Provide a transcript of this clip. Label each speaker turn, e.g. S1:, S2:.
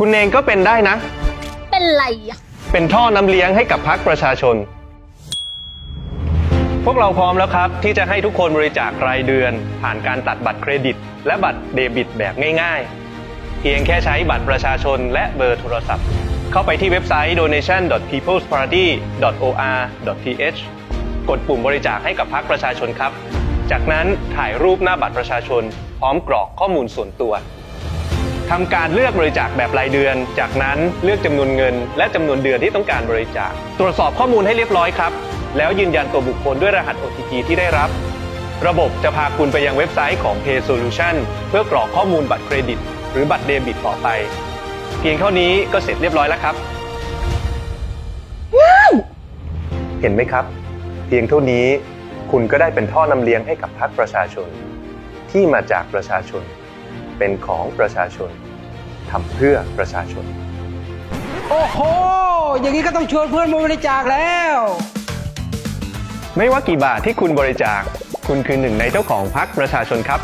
S1: คุณเองก็เป็นได้นะ
S2: เป็นไรอะ
S1: เป็นท่อน้ำเลี้ยงให้กับพักประชาชน พวกเราพร้อมแล้วครับ ที่จะให้ทุกคนบริจาครายเดือน ผ่านการตัดบัตรเครดิต และบัตรเดบิตแบบง่ายๆ เพียงแค่ใช้บัตรประชาชนและเบอร์โทรศัพท์ เข้าไปที่เว็บไซต์ donation.peoplesparty.or.th กดปุ่มบริจาคให้กับพรรคประชาชนครับ จากนั้นถ่ายรูปหน้าบัตรประชาชน พร้อมกรอกข้อมูลส่วนตัว ทำการเลือกบริจาคแบบรายเดือน จากนั้นเลือกจำนวนเงิน และจำนวนเดือนที่ต้องการบริจาค ตรวจสอบข้อมูลให้เรียบร้อยครับ แล้วยืนยันตัวบุคคลด้วยรหัส OTP ที่ได้รับ ระบบจะพาคุณไปยังเว็บไซต์ของ Pay Solution เพื่อกรอกข้อมูลบัตรเครดิต หรือบัตรเดบิตต่อไป เพียงเท่านี้ก็เสร็จเรียบร้อยแล้วครับเห็นไหมครับ เพียงเท่านี้คุณก็ได้เป็นท่อนำเลี้ยงให้กับพรรคประชาชน ที่มาจากประชาชน เป็นของประชาชนทำเพื่อประชาชน
S3: โอ้โห อย่างนี้ก็ต้องชวนเพื่อนมาบริจาคแล้ว
S1: ไม่ว่ากี่บาทที่คุณบริจาค คุณคือหนึ่งในเจ้าของพรรคประชาชนครับ